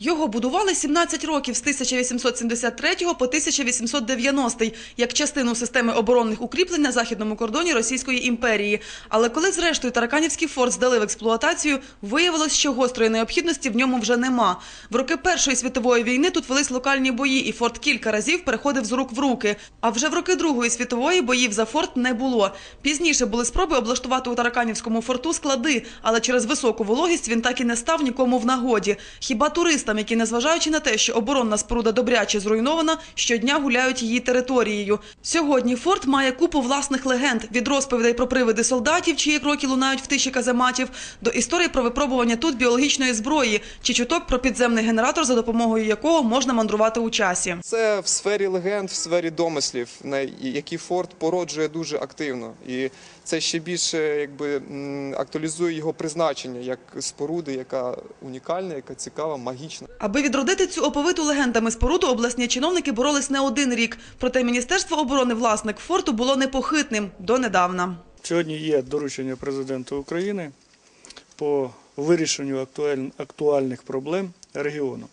Його будували 17 років з 1873 по 1890 як частину системи оборонних укріплень на західному кордоні Російської імперії. Але коли зрештою Тараканівський форт здали в експлуатацію, виявилось, що гострої необхідності в ньому вже нема. В роки Першої світової війни тут велись локальні бої, і форт кілька разів переходив з рук в руки. А вже в роки Другої світової боїв за форт не було. Пізніше були спроби облаштувати у Тараканівському форту склади, але через високу вологість він так і не став нікому в нагоді. Хіба туристам, які, незважаючи на те, що оборонна споруда добряче зруйнована, щодня гуляють її територією. Сьогодні форт має купу власних легенд від розповідей про привиди солдатів, чиї кроки лунають в тиші казематів, до історії про випробування тут біологічної зброї чи чуток про підземний генератор, за допомогою якого можна мандрувати у часі. Це в сфері легенд, в сфері домислів, які форт породжує дуже активно, і це ще більше якби актуалізує його призначення як споруди, яка унікальна, яка цікава, магічна. Аби відродити цю оповиту легендами споруду, обласні чиновники боролись не один рік. Проте Міністерство оборони власник форту було непохитним донедавна. Сьогодні є доручення президента України по вирішенню актуальних проблем регіону.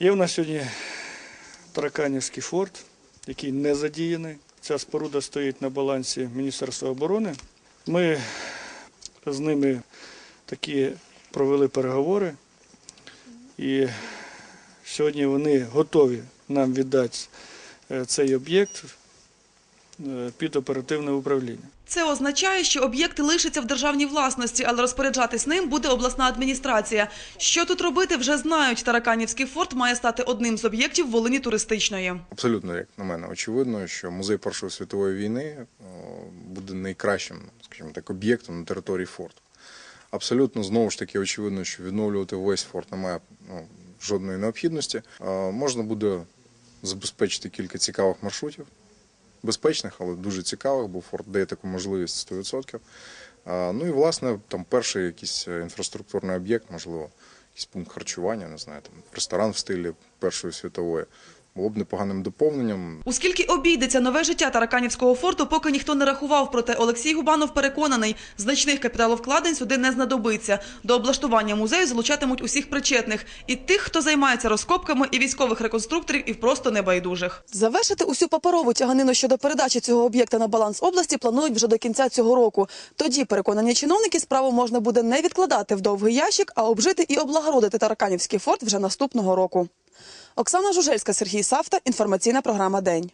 Є в нас сьогодні Тараканівський форт, який не задіяний. Ця споруда стоїть на балансі Міністерства оборони. Ми з ними такі провели переговори, і сьогодні вони готові нам віддати е, цей об'єкт е, під оперативне управління. Це означає, що об'єкт лишиться в державній власності, але розпоряджатись ним буде обласна адміністрація. Що тут робити, вже знають. Тараканівський форт має стати одним з об'єктів Волині туристичної. Абсолютно, як на мене, очевидно, що музей Першої світової війни буде найкращим, скажімо так, об'єктом на території форту. Абсолютно знову ж таки очевидно, що відновлювати весь форт немає ну, жодної необхідності. Можна буде забезпечити кілька цікавих маршрутів, безпечних, але дуже цікавих, бо форт дає таку можливість 100%. Ну і власне там перший якийсь інфраструктурний об'єкт, можливо, якийсь пункт харчування, не знаю, там ресторан в стилі Першої світової. Було б непоганим доповненням. Оскільки обійдеться нове життя Тараканівського форту, поки ніхто не рахував. Проте Олексій Губанов переконаний, значних капіталовкладень сюди не знадобиться. До облаштування музею залучатимуть усіх причетних і тих, хто займається розкопками, і військових реконструкторів, і просто небайдужих. Завершити усю паперову тяганину щодо передачі цього об'єкта на баланс області планують вже до кінця цього року. Тоді переконані чиновники справу можна буде не відкладати в довгий ящик, а обжити і облагородити Тараканівський форт вже наступного року. Оксана Жужельська, Сергій Савта. Інформаційна програма День.